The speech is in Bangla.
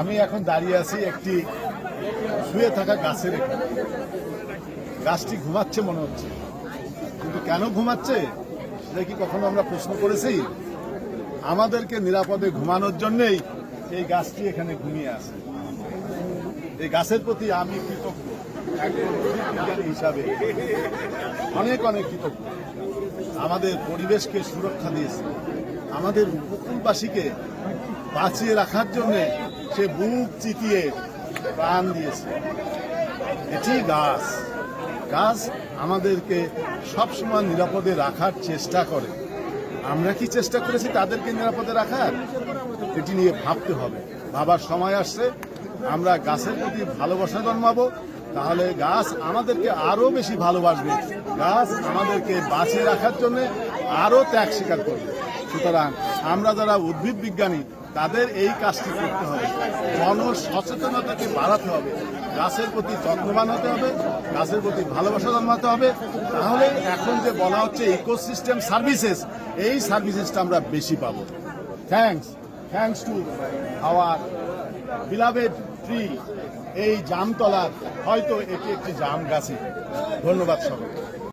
আমি এখন দাঁড়িয়ে আছি একটি শুয়ে থাকা গাছের গাছটি ঘুমাচ্ছে মনে হচ্ছে। কিন্তু কেন ঘুমাচ্ছে? সেটা কি কখনো আমরা প্রশ্ন করেছি? আমাদেরকে নিরাপদে ঘুমানোর জন্যই এই গাছটি এখানে ঘুমিয়ে আছে। এই গাছের প্রতি আমি কৃতজ্ঞ। হিসাবে অনেক অনেক কৃতজ্ঞ। আমাদের পরিবেশকে সুরক্ষা দিয়েছে। আমাদের উপকূলবাসীকে বাঁচিয়ে রাখার জন্য সে বুক চিতিয়ে প্রাণ দিয়েছে। এটি গাছ। গাছ আমাদেরকে সবসময় নিরাপদে রাখার চেষ্টা করে। আমরা কি চেষ্টা করেছি তাদেরকে নিরাপদে রাখার? এটি নিয়ে ভাবতে হবে। ভাবার সময় আসছে। আমরা গাছের প্রতি ভালোবাসা জন্মাবো। তাহলে গাছ আমাদেরকে আরও বেশি ভালোবাসবে। গাছ আমাদেরকে বাঁচিয়ে রাখার জন্য আরও ত্যাগ স্বীকার করবে। সুতরাং আমরা যারা উদ্ভিদ বিজ্ঞানী তাদের এই কাজটি করতে হবে। জন সচেতনতাকে বাড়াতে হবে। গাছের প্রতি যত্নবান হতে হবে, গাছের প্রতি ভালোবাসা জন্মাতে হবে। তাহলে এখন যে বলা হচ্ছে ইকোসিস্টেম সার্ভিসেস এই সার্ভিসেসটা আমরা বেশি পাবো। Thanks thanks to our beloved tree এই জামতলার, হয়তো এটি একটি জাম গাছে। ধন্যবাদ সবাই